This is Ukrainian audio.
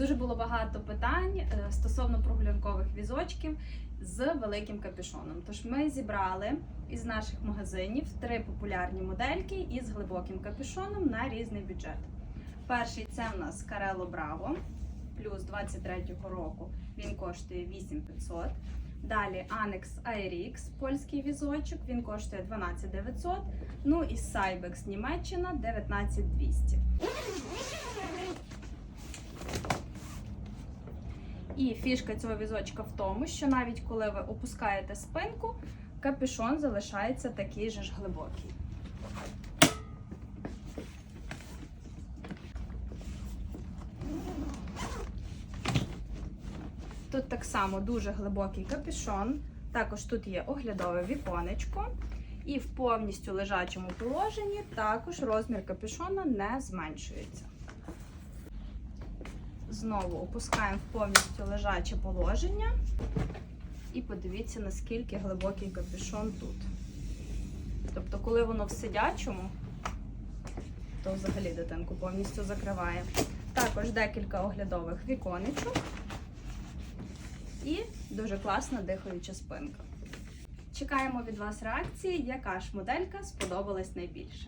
Дуже було багато питань е, стосовно прогулянкових візочків з великим капюшоном. Тож ми зібрали із наших магазинів три популярні модельки із глибоким капюшоном на різний бюджет. Перший це в нас Carello Bravo, плюс 23-го року він коштує 8500. Далі Annex Airix, польський візочок, він коштує 12900. Ну і Cybex Німеччина 19200. І фішка цього візочка в тому, що навіть коли ви опускаєте спинку, капюшон залишається такий же ж глибокий. Тут так само дуже глибокий капюшон. Також тут є оглядове віконечко. І в повністю лежачому положенні також розмір капюшона не зменшується. Знову опускаємо в повністю лежаче положення. І подивіться, наскільки глибокий капюшон тут. Тобто, коли воно в сидячому, то взагалі дитинку повністю закриває. Також декілька оглядових віконечок і дуже класна дихаюча спинка. Чекаємо від вас реакції, яка ж моделька сподобалась найбільше.